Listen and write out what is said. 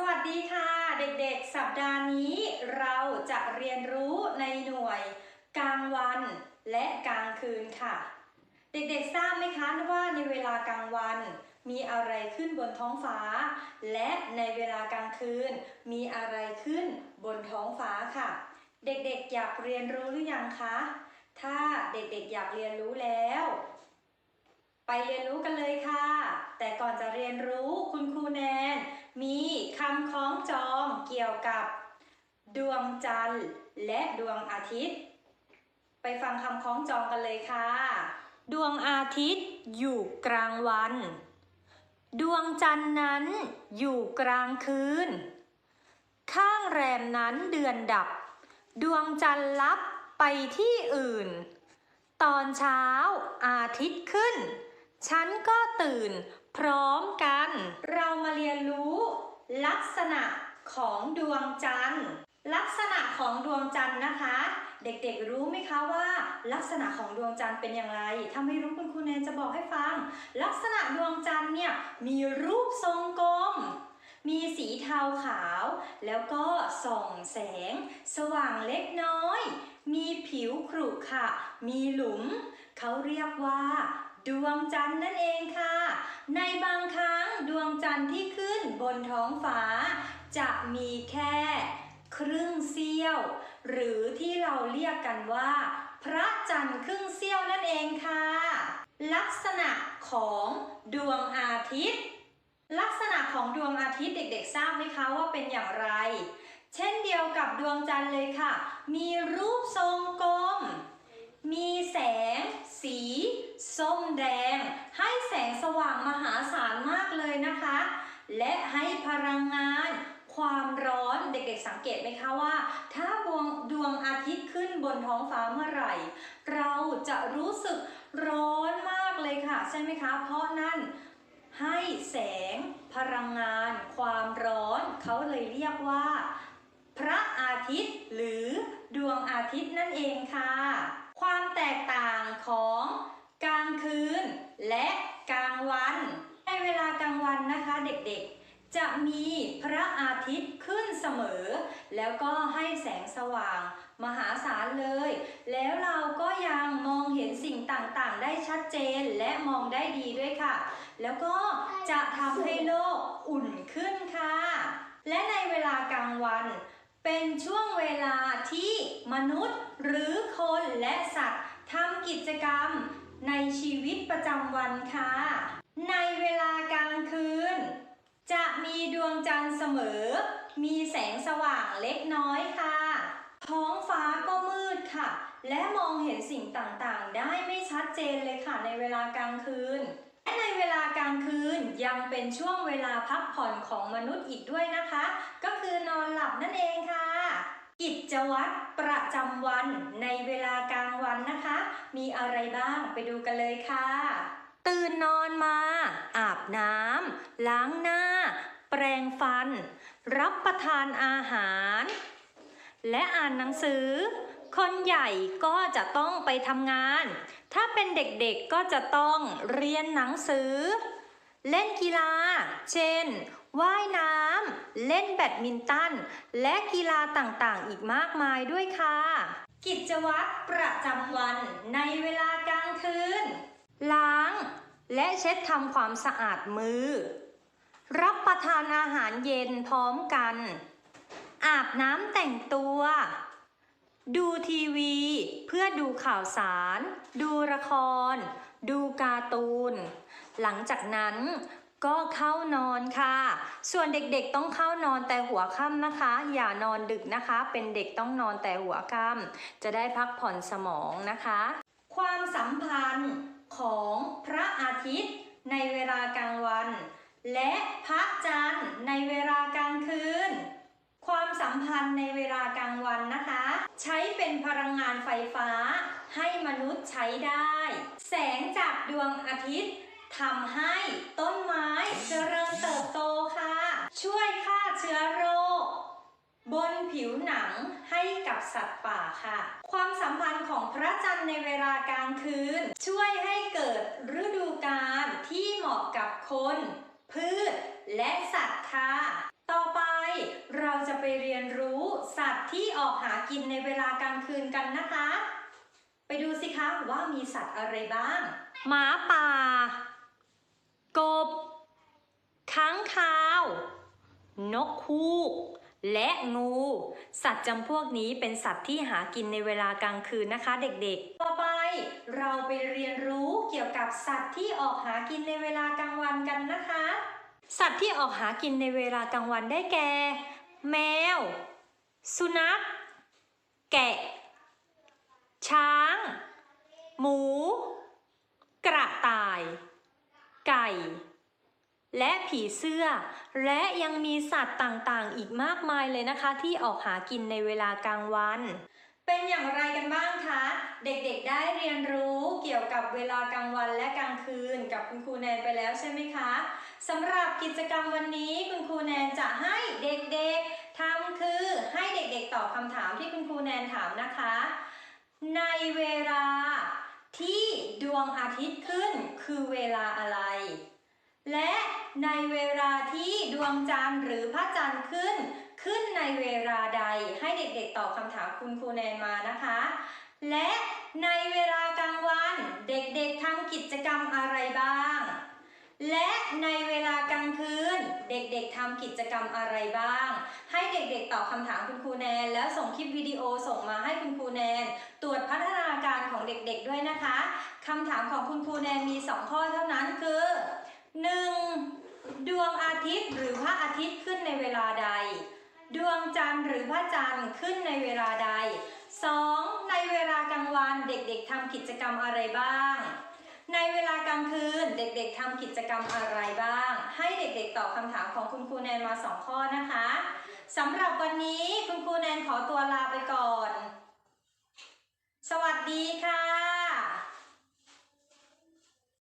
สวัสดีค่ะเด็กๆ สัปดาห์นี้เราจะเรียนรู้ในหน่วย กลางวันและกลางคืนค่ะ เด็กๆทราบไหมคะว่าในเวลากลางวันมีอะไรขึ้นบนท้องฟ้า และในเวลากลางคืนมีอะไรขึ้นบนท้องฟ้าค่ะ เด็กๆอยากเรียนรู้หรือยังคะ ถ้าเด็กๆอยากเรียนรู้แล้ว ไปเรียนรู้กันเลยค่ะ แต่ก่อนจะเรียนรู้คุณครูแนน มีคำคล้องจองเกี่ยวกับ ดวงจันทร์และดวงอาทิตย์ ไปฟังคำคล้องจองกันเลยค่ะ ดวงอาทิตย์อยู่กลางวัน ดวงจันทร์นั้นอยู่กลางคืน ข้างแรมนั้นเดือนดับ ดวงจันทร์ลับไปที่อื่น ตอนเช้าอาทิตย์ขึ้น ฉันก็ตื่น พร้อมกัน เรามาเรียนรู้ ลักษณะของดวงจันทร์ ลักษณะของดวงจันทร์นะคะ เด็กๆรู้ไหมคะว่า ลักษณะของดวงจันทร์เป็นอย่างไร ถ้าไม่รู้คุณครูแนนจะบอกให้ฟัง ลักษณะดวงจันทร์เนี่ยมีรูปทรงกลมมีสีเทาขาว แล้วก็ส่องแสง สว่างเล็กน้อย มีผิวขรุขระมีหลุม เขาเรียกว่า ดวงจันทร์นั่นเองค่ะ ในบางครั้งดวงจันทร์ที่ขึ้นบนท้องฟ้า จะมีแค่ครึ่งเสี้ยว หรือที่เราเรียกกันว่า พระจันทร์ครึ่งเสี้ยวนั่นเองค่ะ ลักษณะของดวงอาทิตย์ ลักษณะของดวงอาทิตย์เด็กๆ ทราบไหมคะว่าเป็นอย่างไร เช่นเดียวกับดวงจันทร์เลยค่ะ มีรูปทรงกลม มีแสง สี ส้มแดง ให้แสงสว่างมหาศาลมากเลยนะคะ และให้พลังงานความร้อนเด็กๆสังเกตไหมคะว่า ถ้าดวงดวงอาทิตย์ขึ้นบนท้องฟ้าเมื่อไหร่ เราจะรู้สึกร้อนมากเลยค่ะ ใช่ไหมคะ เพราะนั่นให้แสงพลังงาน ความร้อนเขาเลยเรียกว่า พระอาทิตย์หรือดวงอาทิตย์นั่นเองค่ะ แตกต่างของกลางคืนและกลางวัน ในเวลากลางวันนะคะเด็กๆ จะมีพระอาทิตย์ขึ้นเสมอ แล้วก็ให้แสงสว่าง มหาศาลเลย แล้วเราก็ยังมองเห็นสิ่งต่างๆ ได้ชัดเจนและมองได้ดีด้วยค่ะ แล้วก็จะทำให้โลกอุ่นขึ้นค่ะ และในเวลากลางวัน เป็นช่วงเวลาที่มนุษย์หรือคนและสัตว์ทำกิจกรรมในชีวิตประจำวันค่ะ ในเวลากลางคืน จะมีดวงจันทร์เสมอ มีแสงสว่างเล็กน้อยค่ะ ท้องฟ้าก็มืดค่ะ และมองเห็นสิ่งต่างๆ ได้ไม่ชัดเจนเลยค่ะในเวลากลางคืน ในเวลากลางคืนยังเป็นช่วงเวลาพักผ่อนของมนุษย์อีกด้วยนะคะ ก็คือนอนหลับนั่นเองค่ะ กิจวัตรประจำวันในเวลากลางวันนะคะ มีอะไรบ้างไปดูกันเลยค่ะ ตื่นนอนมา อาบน้ำล้างหน้า แปรงฟัน รับประทานอาหาร และอ่านหนังสือ คนใหญ่ก็จะต้องไปทำงาน ถ้าเป็นเด็กๆก็จะต้องเรียนหนังสือ เล่นกีฬา เช่น ว่ายน้ำ เล่นแบดมินตัน และกีฬาต่างๆ อีกมากมายด้วยค่ะ กิจวัตรประจำวันในเวลากลางคืน ล้าง และเช็ดทำความสะอาดมือ รับประทานอาหารเย็นพร้อมกัน อาบน้ำแต่งตัว ดูทีวี เพื่อดูข่าวสาร ดูละคร ดูการ์ตูน หลังจากนั้นก็เข้านอนค่ะ ส่วนเด็กๆต้องเข้านอนแต่หัวค่ำนะคะ อย่านอนดึกนะคะ เป็นเด็กต้องนอนแต่หัวค่ำจะได้พักผ่อนสมองนะคะ ความสัมพันธ์ของพระอาทิตย์ในเวลากลางวัน และพระจันทร์ในเวลากลางคืน สัมพันธ์ในเวลากลางวันนะคะ ใช้เป็นพลังงานไฟฟ้า ให้มนุษย์ใช้ได้ แสงจากดวงอาทิตย์ทำให้ต้นไม้เจริญเติบโตค่ะ ช่วยฆ่าเชื้อโรค บนผิวหนังให้กับสัตว์ป่าค่ะ ความสัมพันธ์ของพระจันทร์ในเวลากลางคืน ช่วยให้เกิดฤดูกาลที่เหมาะกับคน พืช และสัตว์ค่ะ ต่อไป ว์ที่ออ กหากินในเวลากลางคืนกันนะคะ ไปดูสิคะว่ามีสัตว์อะไรบ้าง หมาป่า กบ ค้างคาว นกฮูก และงู สัตว์จำพวกนี้เป็นสัตว์ที่หากินในเวลากลางคืนนะคะ เด็กๆ ต่อไปเราไปเรียนรู้เกี่ยวกับสัตว์ที่ออกหากินในเวลากลางวันกันนะคะ สัตว์ที่ออกหากินในเวลากลางวันได้แก่ แมว สุนัข แกะ ช้าง หมู กระต่าย ไก่ และผีเสื้อ และยังมีสัตว์ต่างๆ อีกมากมายเลยนะคะ ที่ออกหากินในเวลากลางวัน เป็นอย่างไรกันบ้างคะ เด็กๆได้เรียนรู้เกี่ยวกับเวลากลางวันและกลางคืนกับคุณครูแนนไปแล้วใช่ไหมคะสำหรับกิจกรรมวันนี้คุณครูแนนจะให้เด็กๆทำคือให้เด็กๆ ตอบคำถามที่คุณครูแนนถามนะคะ ในเวลาที่ดวงอาทิตย์ขึ้นคือเวลาอะไร และในเวลาที่ดวงจันทร์หรือพระจันทร์ขึ้น ขึ้นในเวลาใดให้เด็กๆตอบคำถามคุณครูแนนมานะคะ และในเวลากลางวันเด็กๆทำกิจกรรมอะไรบ้าง และในเวลากลางคืน เด็กๆทำกิจกรรมอะไรบ้าง ให้เด็กๆตอบคำถามคุณครูแนน แล้วส่งคลิปวิดีโอส่งมาให้คุณครูแนน ตรวจพัฒนาการของเด็กๆด้วยนะคะคำถามของคุณครูแนนมี 2 ข้อเท่านั้นคือ 1. ดวงอาทิตย์หรือพระอาทิตย์ขึ้นในเวลาใด ดวงจันทร์หรือพระจันทร์ขึ้นในเวลาใด 2. ในเวลากลางวันเด็กๆทำกิจกรรมอะไรบ้าง ในเวลากลางคืนเด็กๆทำกิจกรรมอะไรบ้าง ให้เด็กๆตอบคำถามของคุณครูแนนมา 2 ข้อนะคะสำหรับวันนี้คุณครูแนนขอตัวลาไปก่อน สวัสดีค่ะ